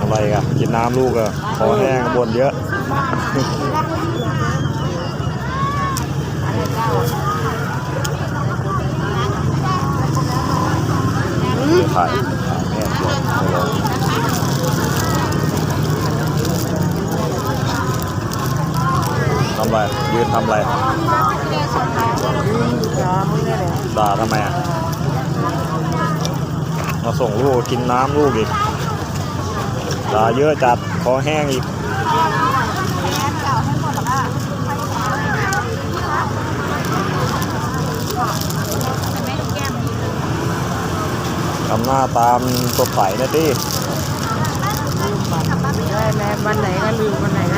อะไรกันกินน้ำลูกอะคอแห้งบนเยอะขายขายแม่ตัวทำไรยืนทำไรด่าทำไมอะมาส่งลูกกินน้ำลูกอีก ด่าเยอะจัดคอแห้งอีกทำหน้าตามตัวใสนะตี้ได้แม่วันไหนก็ลืมวันไหนก็